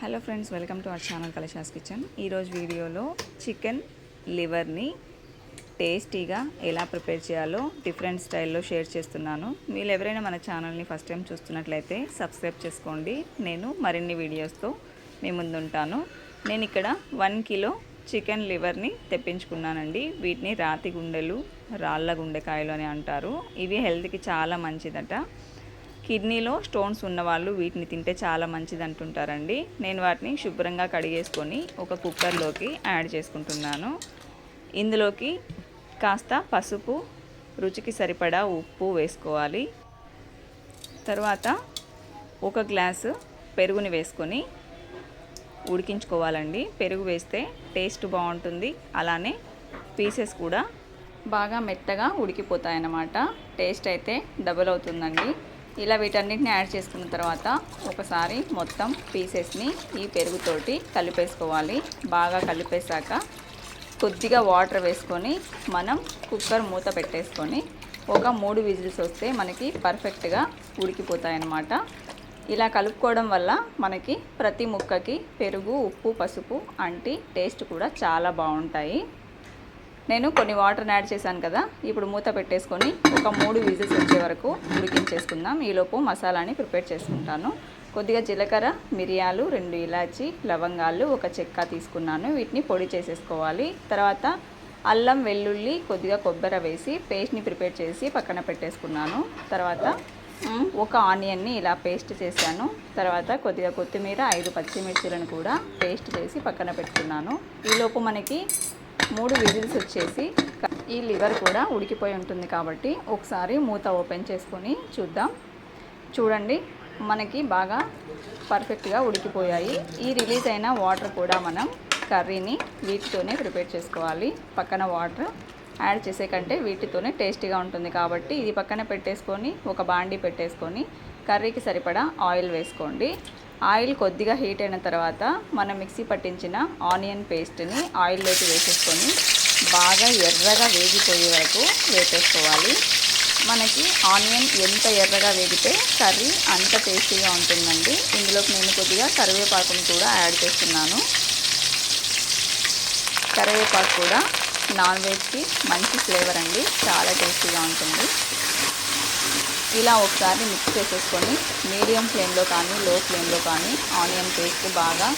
Hello friends welcome to our channel Kalasha's kitchen. ఈరోజు వీడియోలో chicken లివర్ని టేస్టీగా ఎలా ప్రిపేర్ చేయాలో డిఫరెంట్ స్టైల్లో షేర్ చేస్తున్నాను. మీరు ఎవరైనా మన ఛానల్ని ఫస్ట్ టైం చూస్తున్నట్లయితే సబ్స్క్రైబ్ చేసుకోండి. నేను మరిన్ని వీడియోస్తో మీ ముందుంటాను. నేను ఇక్కడ వన్ కిలో చికెన్ లివర్ని తెప్పించుకున్నానండి. వీటిని రాతి గుండెలు రాళ్ళ గుండెకాయలు అని అంటారు. ఇవి హెల్త్కి చాలా మంచిదట. కిడ్నీలో స్టోన్స్ ఉన్నవాళ్ళు వీటిని తింటే చాలా మంచిది అంటుంటారండి నేను వాటిని శుభ్రంగా కడిగేసుకొని ఒక కుక్కర్లోకి యాడ్ చేసుకుంటున్నాను. ఇందులోకి కాస్త పసుపు రుచికి సరిపడా ఉప్పు వేసుకోవాలి. తర్వాత ఒక గ్లాసు పెరుగుని వేసుకొని ఉడికించుకోవాలండి. పెరుగు వేస్తే టేస్ట్ బాగుంటుంది. అలానే పీసెస్ కూడా బాగా మెత్తగా ఉడికిపోతాయి అన్నమాట టేస్ట్ అయితే డబుల్ అవుతుందండి. ఇలా వీటన్నిటిని యాడ్ చేసుకున్న తర్వాత ఒకసారి మొత్తం పీసెస్ని ఈ పెరుగుతోటి కలిపేసుకోవాలి. బాగా కలిపేశాక కొద్దిగా వాటర్ వేసుకొని మనం కుక్కర్ మూత పెట్టేసుకొని ఒక మూడు విజిల్స్ వస్తే మనకి పర్ఫెక్ట్గా ఉడికిపోతాయి అన్నమాట ఇలా కలుపుకోవడం వల్ల మనకి ప్రతి ముక్కకి పెరుగు ఉప్పు పసుపు అంటి టేస్ట్ కూడా చాలా బాగుంటాయి. నేను కొన్ని వాటర్ని యాడ్ చేశాను కదా ఇప్పుడు మూత పెట్టేసుకొని ఒక మూడు విజిల్స్ వచ్చే వరకు ఉడికించేసుకుందాం. ఈలోపు మసాలాని ప్రిపేర్ చేసుకుంటాను. కొద్దిగా జీలకర్ర మిరియాలు రెండు ఇలాచి లవంగాలు ఒక చెక్క తీసుకున్నాను. వీటిని పొడి చేసేసుకోవాలి. తర్వాత అల్లం వెల్లుల్లి కొద్దిగా కొబ్బరి వేసి పేస్ట్ని ప్రిపేర్ చేసి పక్కన పెట్టేసుకున్నాను. తర్వాత ఒక ఆనియన్ని ఇలా పేస్ట్ చేశాను. తర్వాత కొద్దిగా కొత్తిమీర ఐదు పచ్చిమిర్చిలను కూడా పేస్ట్ చేసి పక్కన పెట్టుకున్నాను. ఈలోపు మనకి మూడు విజిల్స్ వచ్చేసి ఈ లివర్ కూడా ఉడికిపోయి ఉంటుంది కాబట్టి ఒకసారి మూత ఓపెన్ చేసుకొని చూద్దాం. చూడండి మనకి బాగా పర్ఫెక్ట్గా ఉడికిపోయాయి. ఈ రిలీజ్ అయిన వాటర్ కూడా మనం కర్రీని వీటితోనే ప్రిపేర్ చేసుకోవాలి. పక్కన వాటర్ యాడ్ చేసే కంటే వీటితోనే టేస్టీగా ఉంటుంది కాబట్టి ఇది పక్కన పెట్టేసుకొని ఒక బాండీ పెట్టేసుకొని కర్రీకి సరిపడా ఆయిల్ వేసుకోండి. ఆయిల్ కొద్దిగా హీట్ అయిన తర్వాత మనం మిక్సీ పట్టించిన ఆనియన్ పేస్ట్ని ఆయిల్లోకి వేసేసుకొని బాగా ఎర్రగా వేగిపోయే వరకు వేసేసుకోవాలి మనకి ఆనియన్ ఎంత ఎర్రగా వేగితే కర్రీ అంత టేస్టీగా ఉంటుందండి. ఇందులోకి నేను కొద్దిగా కరివేపాకును కూడా యాడ్ చేస్తున్నాను. కరివేపాకు కూడా నాన్ వెజ్కి మంచి ఫ్లేవర్ అండి. చాలా టేస్టీగా ఉంటుంది. ఇలా ఒకసారి మిక్స్ చేసేసుకొని మీడియం ఫ్లేమ్లో కానీ లో ఫ్లేమ్లో కానీ ఆనియన్ పేస్ట్ బాగా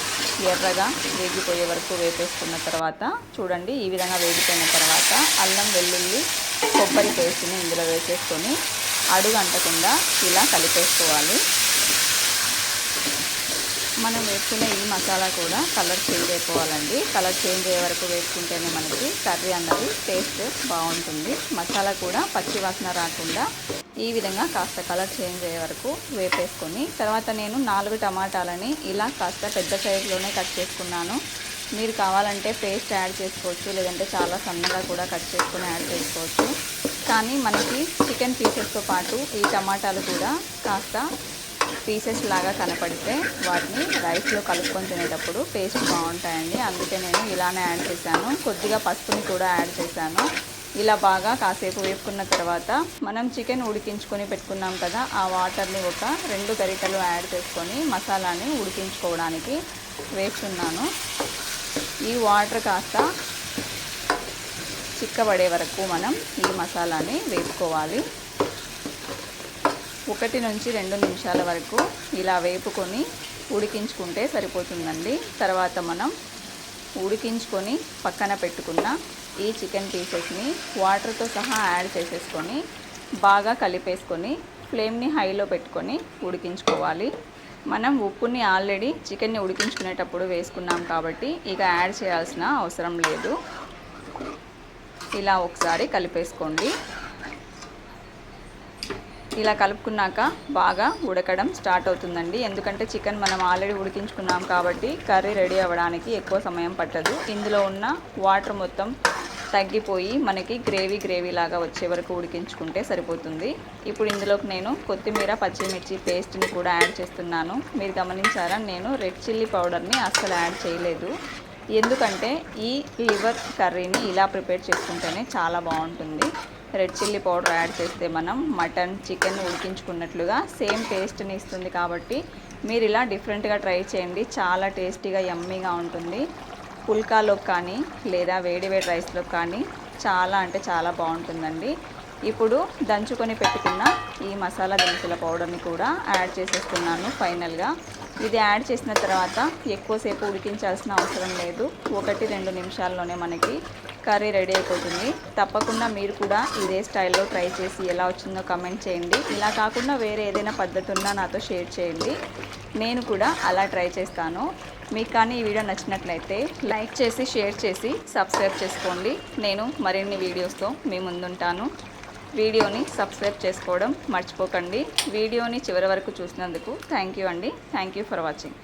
ఎర్రగా వేగిపోయే వరకు వేపేసుకున్న తర్వాత చూడండి ఈ విధంగా వేగిపోయిన తర్వాత అల్లం వెల్లుల్లి కొబ్బరి పేస్ట్ని ఇందులో వేసేసుకొని అడుగు అంటకుండా ఇలా కలిపేసుకోవాలి. మనం వేసుకునే ఈ మసాలా కూడా కలర్ చేంజ్ అయిపోవాలండి. కలర్ చేంజ్ అయ్యే వరకు వేసుకుంటేనే మనకి కర్రీ అన్నది టేస్ట్ బాగుంటుంది. మసాలా కూడా పచ్చి వాసన రాకుండా ఈ విధంగా కాస్త కలర్ చేంజ్ అయ్యే వరకు వేపేసుకొని తర్వాత నేను నాలుగు టమాటాలని ఇలా కాస్త పెద్ద సైజులోనే కట్ చేసుకున్నాను. మీరు కావాలంటే పేస్ట్ యాడ్ చేసుకోవచ్చు లేదంటే చాలా సన్నగా కూడా కట్ చేసుకొని యాడ్ చేసుకోవచ్చు. కానీ మనకి చికెన్ పీసెస్తో పాటు ఈ టమాటాలు కూడా కాస్త పీసెస్ లాగా కనపడితే వాటిని రైస్లో కలుపుకొని తినేటప్పుడు టేస్ట్ బాగుంటాయండి. అందుకే నేను ఇలానే యాడ్ చేశాను. కొద్దిగా పసుపుని కూడా యాడ్ చేశాను. ఇలా బాగా కాసేపు వేపుకున్న తర్వాత మనం చికెన్ ఉడికించుకొని పెట్టుకున్నాం కదా ఆ వాటర్ని ఒక రెండు గరిటలు యాడ్ చేసుకొని మసాలాని ఉడికించుకోవడానికి వేస్తున్నాను. ఈ వాటర్ కాస్త చిక్కబడే వరకు మనం ఈ మసాలాని వేపుకోవాలి. ఒకటి నుంచి రెండు నిమిషాల వరకు ఇలా వేపుకొని ఉడికించుకుంటే సరిపోతుందండి. తర్వాత మనం ఉడికించుకొని పక్కన పెట్టుకున్న ఈ చికెన్ పీసెస్ని వాటర్తో సహా యాడ్ చేసేసుకొని బాగా కలిపేసుకొని ఫ్లేమ్ని హైలో పెట్టుకొని ఉడికించుకోవాలి. మనం ఉప్పుని ఆల్రెడీ చికెన్ని ఉడికించుకునేటప్పుడు వేసుకున్నాం కాబట్టి ఇక యాడ్ చేయాల్సిన అవసరం లేదు. ఇలా ఒకసారి కలిపేసుకోండి. ఇలా కలుపుకున్నాక బాగా ఉడకడం స్టార్ట్ అవుతుందండి. ఎందుకంటే చికెన్ మనం ఆల్రెడీ ఉడికించుకున్నాం కాబట్టి కర్రీ రెడీ అవ్వడానికి ఎక్కువ సమయం పట్టదు. ఇందులో ఉన్న వాటర్ మొత్తం తగ్గిపోయి మనకి గ్రేవీ గ్రేవీ లాగా వచ్చే వరకు ఉడికించుకుంటే సరిపోతుంది. ఇప్పుడు ఇందులోకి నేను కొత్తిమీర పచ్చిమిర్చి పేస్ట్ని కూడా యాడ్ చేస్తున్నాను. మీరు గమనించారా? నేను రెడ్ చిల్లీ పౌడర్ని అస్సలు యాడ్ చేయలేదు. ఎందుకంటే ఈ లివర్ కర్రీని ఇలా ప్రిపేర్ చేసుకుంటేనే చాలా బాగుంటుంది. రెడ్ చిల్లీ పౌడర్ యాడ్ చేస్తే మనం మటన్ చికెన్ ఉడికించుకున్నట్లుగా సేమ్ టేస్ట్ని ఇస్తుంది కాబట్టి మీరు ఇలా డిఫరెంట్గా ట్రై చేయండి. చాలా టేస్టీగా యమ్మీగా ఉంటుంది. పుల్కాలోకి కానీ లేదా వేడి వేడి రైస్లో కానీ చాలా అంటే చాలా బాగుంటుందండి. ఇప్పుడు దంచుకొని పెట్టుకున్న ఈ మసాలా దినుసుల పౌడర్ని కూడా యాడ్ చేసేస్తున్నాను ఫైనల్గా. ఇది యాడ్ చేసిన తర్వాత ఎక్కువసేపు ఉడికించాల్సిన అవసరం లేదు. ఒకటి రెండు నిమిషాల్లోనే మనకి కర్రీ రెడీ అయిపోతుంది. తప్పకుండా మీరు కూడా ఇదే స్టైల్లో ట్రై చేసి ఎలా వచ్చిందో కమెంట్ చేయండి. ఇలా కాకుండా వేరే ఏదైనా పద్ధతి ఉన్నా నాతో షేర్ చేయండి. నేను కూడా అలా ట్రై చేస్తాను. మీకు కానీ ఈ వీడియో నచ్చినట్లయితే లైక్ చేసి షేర్ చేసి సబ్స్క్రైబ్ చేసుకోండి. నేను మరిన్ని వీడియోస్తో మీ ముందుంటాను. వీడియోని సబ్స్క్రైబ్ చేసుకోవడం మర్చిపోకండి. వీడియోని చివరి వరకు చూసినందుకు థ్యాంక్ యూ అండి. Thank you for watching.